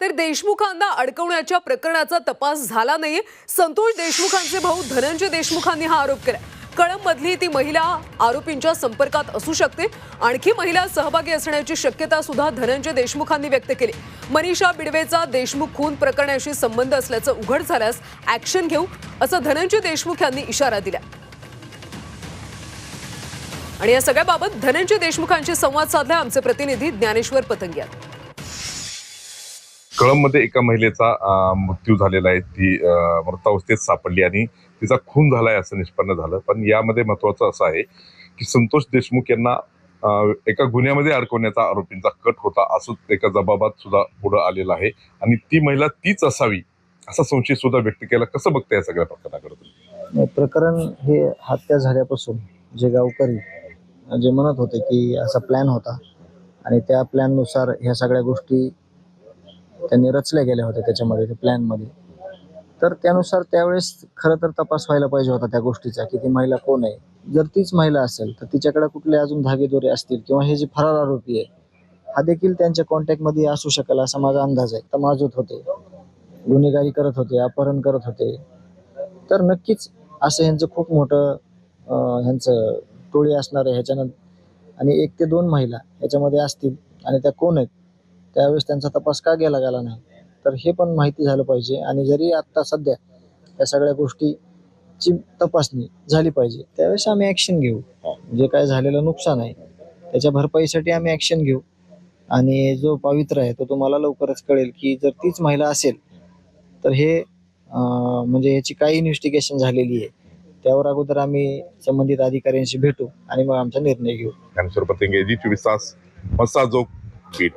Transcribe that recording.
तर देशमुखांना अडकवण्याच्या प्रकरणाचा तपास झाला नाहीये संतोष देशमुखांचे भाऊ धनंजय देशमुखांनी हा आरोप केला. कळंबमधली ती महिला आरोपींच्या संपर्कात असू शकते. आणखी महिला सहभागी असण्याची शक्यता सुद्धा धनंजय देशमुखांनी व्यक्त केली. मनीषा बिडवेचा देशमुख खून प्रकरणाशी संबंध असल्याचं उघड झाल्यास ऍक्शन घेऊ असं धनंजय देशमुख यांनी इशारा दिला. आणि या सगळ्याबाबत धनंजय देशमुखांशी संवाद साधला आमचे प्रतिनिधी ज्ञानेश्वर पतंगिया. कळंबमध्ये एका महिलेचा मृत्यू झालेला आहे. ती मृतावस्थेत सापडली आणि तिचा खून झालाय असं निष्पन्न झालं. पण यामध्ये महत्वाचं असं आहे की संतोष देशमुख यांना एका गुन्ह्यामध्ये अडकवण्याचा आरोपींचा कट होता असं एका जबाबात सुद्धा पुढे आलेला आहे. आणि ती महिला तीच असावी असा संशय सुद्धा व्यक्त केला. कसं बघताय या सगळ्या प्रकरणाकडे प्रकरण हे हत्या झाल्यापासून जे गावकरी जे म्हणत होते की असा प्लॅन होता आणि त्या प्लॅननुसार ह्या सगळ्या गोष्टी त्यांनी रचल्या गेल्या होत्या त्याच्यामध्ये त्या प्लॅनमध्ये तर त्यानुसार त्यावेळेस खरं तर तपास व्हायला पाहिजे होता त्या गोष्टीचा की ती महिला कोण आहे. जर तीच महिला असेल तर तिच्याकडे कुठले अजून धागेदोरे असतील किंवा हे जे फरार आरोपी आहे हा देखील त्यांच्या कॉन्टॅक्टमध्ये असू शकेल असा माझा अंदाज आहे. तमाजूत होते. गुन्हेगारी करत होते अपहरण करत होते. तर नक्कीच असं ह्यांचं खूप मोठं ह्यांचं टोळी असणार आहे ह्याच्यानं. आणि एक ते दोन महिला ह्याच्यामध्ये असतील आणि त्या कोण आहेत त्यावेळेस त्यांचा तपास का गेला गेला नाही? तर हे पण माहिती झालं पाहिजे आणि जरी आत्ता सध्या या सगळ्या गोष्टीची तपासणी झाली पाहिजे त्यावेळेस आम्ही ॲक्शन घेऊ. जे काय झालेलं नुकसान आहे त्याच्या भरपाईसाठी आम्ही ॲक्शन घेऊ. आणि जो पवित्र आहे तो तुम्हाला लवकरच कळेल की जर तीच महिला असेल तर हे म्हणजे याची काय इन्व्हेस्टिगेशन झालेली आहे. त्यावर अगोदर आम्ही संबंधित अधिकाऱ्यांशी भेटू आणि मग आमचा निर्णय घेऊ. जी चोवीस तास मस्सा जोग बीट